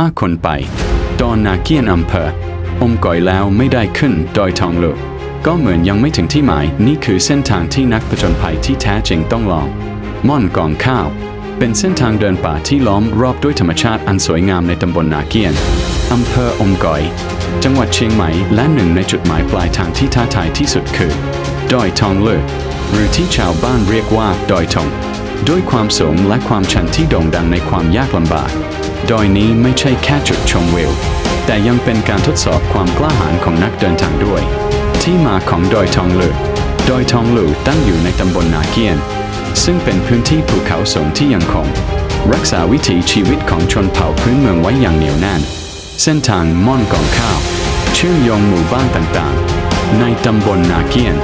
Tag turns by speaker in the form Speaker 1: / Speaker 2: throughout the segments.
Speaker 1: ถ้าคนไปดอนนาเกียนอำเภออมก่อยแล้วไม่ได้ขึ้นดอยทองหลุก็เหมือนยังไม่ถึงที่หมาย นี่คือเส้นทางที่นักผจญภัยที่แท้จริงต้องลอง ม่อนกองข้าว เป็นเส้นทางเดินป่าที่ล้อมรอบด้วยธรรมชาติอันสวยงามในตำบลนาเกียนอำเภออมก่อย จังหวัดเชียงใหม่และหนึ่งในจุดหมายปลายทางที่ท้าทายที่สุดคือดอยทองเลือหรือที่ชาวบ้านเรียกว่าดอยทอง ด้วยความสูงและความชันที่โด่งดังในความยากลำบาก ดอยนี้ไม่ใช่แค่จุดชมวิว แต่ยังเป็นการทดสอบความกล้าหาญของนักเดินทางด้วย ที่มาของดอยทองหลือดอยทองหลือตั้งอยู่ในตำบลนาเกียน ซึ่งเป็นพื้นที่ภูเขาสูงที่ยังคง รักษาวิถีชีวิตของชนเผ่าพื้นเมืองไว้อย่างเหนียวแน่น เส้นทางม่อนกองข้าว เชื่อมโยงหมู่บ้านต่างๆ ในตำบลนาเกียน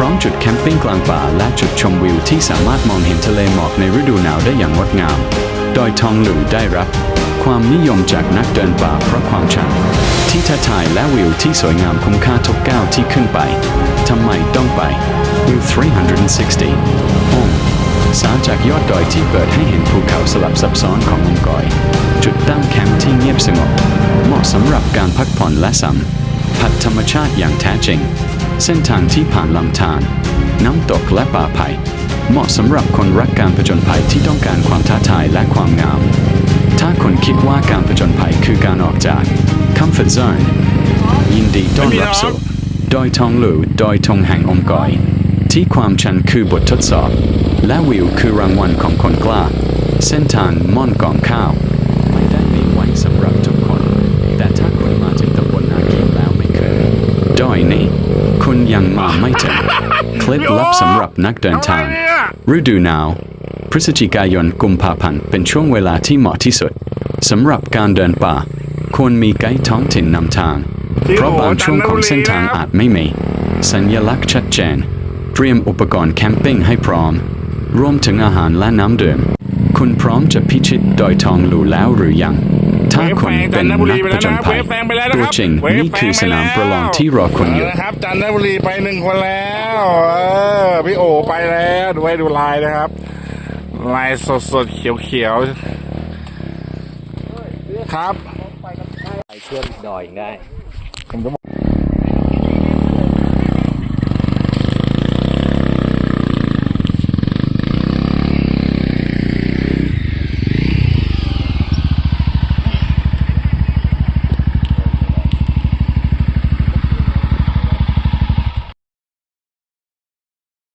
Speaker 1: พร้อมจุดแคมปิ้งกลางป่าและจุดชมวิวที่สามารถมองเห็นทะเลหมอกในฤดูหนาวได้อย่างงดงาม ดอยทองหลูได้รับ ความนิยมจากนักเดินป่าเพราะความชันที่ท้าทายและวิวที่สวยงามคุ้มค่าทุกก้าวที่ขึ้นไป ทำไมต้องไปวิว360องสาจากยอดดอยที่เปิดให้เห็นภูเขาสลับซับซ้อนขององกอย จุดตั้งแคมป์ที่เงียบสงบ เหมาะสำหรับการพักผ่อนและสัมผัสธรรมชาติอย่างแท้จริง เส้นทางที่ผ่านลำธารน้ำตกและป่าไผ่เหมาะสำหรับคนรักการผจญภัยที่ต้องการความท้าทายและความงาม ถ้าคนคิดว่าการผจญภัยคือการออกจาก comfort zone ยินดีต้อนรับสู่ดอยทองหลูดอยทองแห่งองค์กอย ที่ความชันคือบททดสอบ และวิวคือรางวัลของคนกล้า เส้นทางม่อนกองข้าว ไม่ได้มีไว้สำหรับทุกคน แต่ถ้าคุณมาถึงตำบลนาเกียนแล้วไม่เคยดอยนี้ คุณยังมาไม่ถึงเคล็ดลับสำหรับนักเดินทาง ฤดูหนาว พฤศจิกายนกุมภาพันธ์เป็นช่วงเวลาที่เหมาะที่สุดสำหรับการเดินป่า ควรมีไกด์ท้องถิ่นนำทาง เพราะบางช่วงของเส้นทางอาจไม่มี สัญลักษณ์ชัดเจน เตรียมอุปกรณ์แคมปิ้งให้พร้อม รวมถึงอาหารและน้ำดื่ม คุณพร้อมจะพิชิตดอยทองหลูแล้วหรือยัง ถ้าคุณเป็นนักผจญภัยตัวจริงนี่คือสนามประลองที่รอคุณอยู่
Speaker 2: นะครับจันทบุรีไปหนึ่งคนแล้วเออพี่โอไปแล้วดูไว้ดูลายนะครับ ลายสดสดๆเขียวเขียวๆครับ
Speaker 3: ไปเชื่อมดอยได้
Speaker 2: ผมจะ